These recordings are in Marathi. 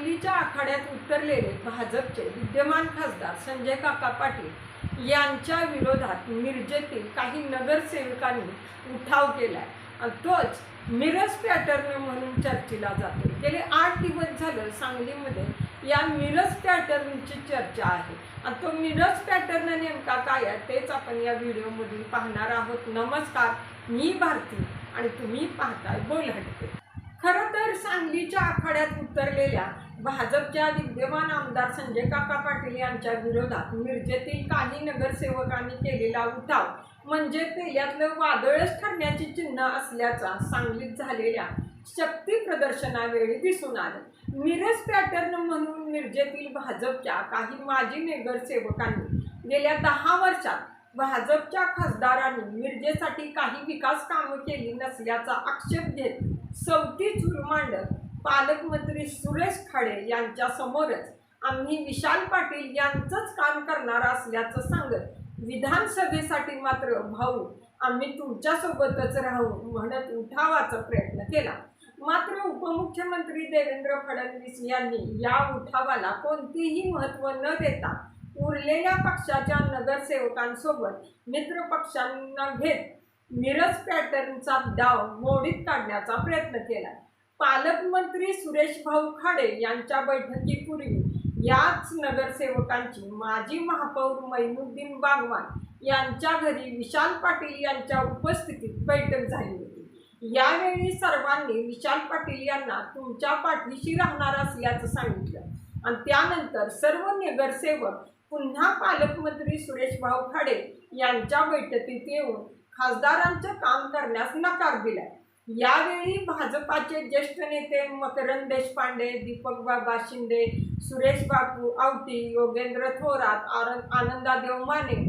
सांगलीच्या आखाड्यात उतरलेले भाजपचे विद्यमान खासदार संजय काका पाटील यांच्या विरोधात मिरजेतील काही नगरसेवकांनी उठाव केलाय. आणि तोच मिरज पॅटर्न म्हणून चर्चेला जातो. गेले आठ दिवस झालं सांगलीमध्ये या मिरज पॅटर्नची चर्चा आहे. आणि तो मिरज पॅटर्न नेमका काय आहे तेच आपण या व्हिडिओमधून पाहणार आहोत. नमस्कार मी भारती आणि तुम्ही पाहताय बोलहटके. खरं तर सांगलीच्या आखाड्यात उतरलेल्या भाजपच्या विद्यमान आमदार संजय काका पाटील यांच्या विरोधात मिरजेतील काही नगरसेवकांनी केलेला उठाव म्हणजे ते यातलं वादळच ठरण्याची चिन्ह असल्याचा सांगलीत झालेल्या शक्ती प्रदर्शनावेळी दिसून आलं. मिरज पॅटर्न म्हणून मिरजेतील भाजपच्या काही माजी नगरसेवकांनी गेल्या दहा वर्षात भाजपच्या खासदारांनी मिरजेसाठी काही विकास कामं केली नसल्याचा आक्षेप घेत सवती चूर पालकमंत्री सुरेश खाडे यांच्या समोरच आम्ही विशाल पाटील यांचंच काम करणार असल्याचं सांगत विधानसभेसाठी मात्र भाऊ आम्ही तुमच्यासोबतच राहू म्हणत उठावाचा प्रयत्न केला. मात्र उपमुख्यमंत्री देवेंद्र फडणवीस यांनी या उठावाला कोणतीही महत्त्व न देता उरलेल्या पक्षाच्या नगरसेवकांसोबत मित्र पक्षांना घेत मिरज पॅटर्नचा डाव मोडीत काढण्याचा प्रयत्न केला. पालकमंत्री सुरेश भाऊ खाडे यांच्या बैठकीपूर्वी याच नगरसेवकांची माजी महापौर मैनुद्दीन बागवान यांच्या घरी विशाल पाटील यांच्या उपस्थितीत बैठक झाली होती. यावेळी सर्वांनी विशाल पाटील यांना तुमच्या पाठीशी राहणार असल्याचं सांगितलं. आणि त्यानंतर सर्व नगरसेवक पुन्हा पालकमंत्री सुरेश भाऊ खाडे यांच्या बैठकीत येऊन खासदारांचं काम करण्यास नकार दिलाय. यावेळी भाजपाचे ज्येष्ठ नेते मकरंद देशपांडे दीपक बाबा शिंदे सुरेश बापू आवटी योगेंद्र थोरात आर आनंदादेव माने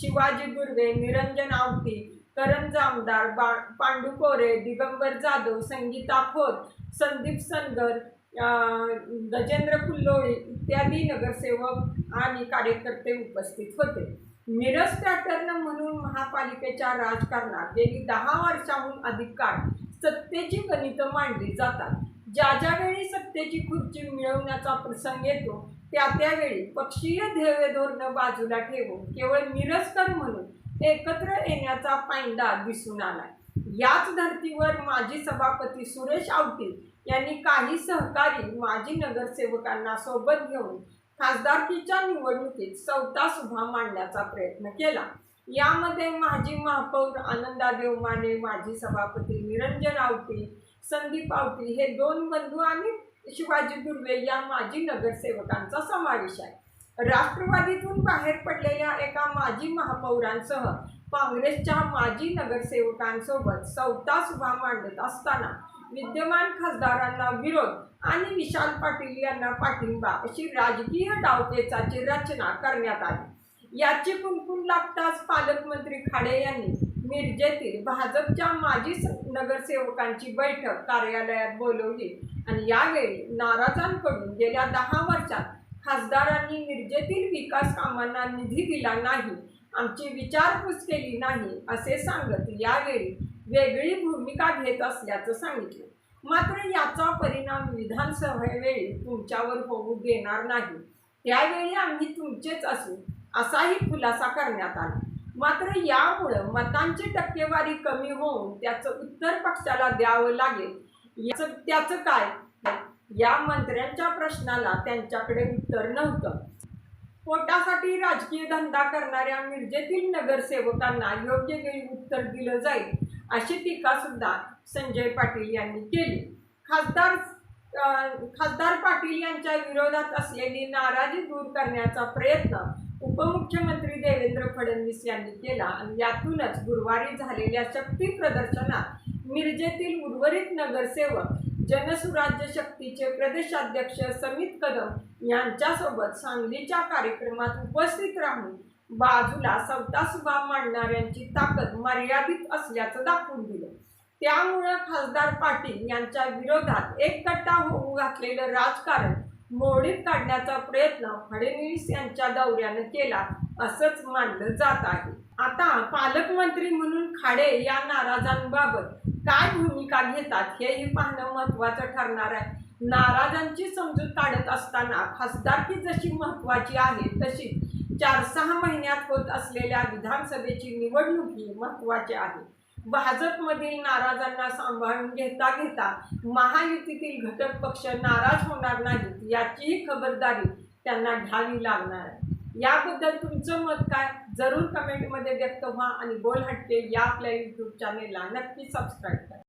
शिवाजी गुर्वे निरंजन आवटी करंज आमदार बा पांडू कोरे दिगंबर जाधव संगीता खोत संदीप सनगर गजेंद्र कुल्लोळी इत्यादी नगरसेवक आणि कार्यकर्ते उपस्थित होते. मिरज पॅटर्न म्हणून महापालिकेच्या राजकारणात गेली दहा वर्षाहून अधिक काळ सत्तेची गणितं मांडली जातात. ज्या ज्यावेळी सत्तेची खुर्ची मिळवण्याचा प्रसंग येतो त्या त्यावेळी पक्षीय ध्येयधोरणं बाजूला ठेवून केवळ मिरजकर म्हणून एकत्र येण्याचा पायंडा दिसून आला याच धर्तीवर माजी सभापती सुरेश आवटी यांनी काही सहकारी माजी नगरसेवकांना सोबत घेऊन खासदारकीच्या निवडणुकीत चौथा सुभा मांडण्याचा प्रयत्न केला. यामध्ये माजी महापौर आनंदादेव माने माजी सभापती निरंजन आवटी संदीप आवटी हे दोन बंधू आणि शिवाजी दुर्वे या माजी नगरसेवकांचा समावेश आहे. राष्ट्रवादीतून बाहेर पडलेल्या एका माजी महापौरांसह काँग्रेसच्या माजी नगरसेवकांसोबत चौथा सुभा मांडत असताना विद्यमान खासदारांना विरोध आणि विशाल पाटील यांना पाठिंबा अशी राजकीय डावपेचाची रचना करण्यात आली. याची कुणकुण लागताच पालकमंत्री खाडे यांनी मिरजेतील भाजपच्या माजी नगरसेवकांची बैठक कार्यालयात बोलवली आणि यावेळी नाराजांकडून गेल्या दहा वर्षात खासदारांनी मिरजेतील विकास कामांना निधी दिला नाही आमची विचारपूस केली नाही असे सांगत यावेळी वेगळी भूमिका घेत असल्याचं सांगितलं. मात्र याचा परिणाम विधानसभेवेळी तुमच्यावर होऊ देणार नाही. त्यावेळी आम्ही तुमचेच असू असाही खुलासा करण्यात आला. मात्र यामुळं मतांची टक्केवारी कमी होऊन त्याचं उत्तर पक्षाला द्यावं लागेल. याचं त्याचं काय? या मंत्र्यांच्या प्रश्नाला त्यांच्याकडे उत्तर नव्हतं. पोटासाठी राजकीय धंदा करणाऱ्या मिरजेतील नगरसेवकांना योग्य वेळी उत्तर दिलं जाईल. अशी टीका सुद्धा संजय पाटील यांनी केली. खासदार खासदार पाटील यांच्या विरोधात असलेली नाराजी दूर करण्याचा प्रयत्न उपमुख्यमंत्री देवेंद्र फडणवीस यांनी केला आणि यातूनच गुरुवारी झालेल्या शक्ती प्रदर्शनात मिरजेतील उर्वरित नगरसेवक जनसुराज्य शक्तीचे प्रदेशाध्यक्ष समित कदम यांच्यासोबत सांगलीच्या कार्यक्रमात उपस्थित राहून बाजूला सवता सुभा मांडणाऱ्यांची ताकद मर्यादित असल्याचं दाखवून दिलं. त्यामुळं खासदार पाटील यांच्या विरोधात एककट्टा होऊ घातलेलं राजकारण मोडीत काढण्याचा प्रयत्न फडणवीस यांच्या दौऱ्यानं केला असंच मानलं जात आहे. आता पालकमंत्री म्हणून खाडे या नाराजांबाबत काय भूमिका घेतात हेही पाहणं महत्त्वाचं ठरणार आहे. नाराजांची समजूत काढत असताना खासदारकी जशी महत्त्वाची आहे तशी चार सहा महिन्यात होत असलेल्या विधानसभेची निवडणूक ही महत्त्वाची आहे. भाजपमधील नाराजांना सांभाळून घेता घेता महायुतीतील घटक पक्ष नाराज होणार नाहीत याचीही खबरदारी त्यांना घ्यावी लागणार आहे. याबद्दल तुमचं मत काय? जरूर कमेंटमध्ये व्यक्त व्हा आणि बोल या आपल्या यूट्यूब चॅनेलला नक्की सबस्क्राईब करा.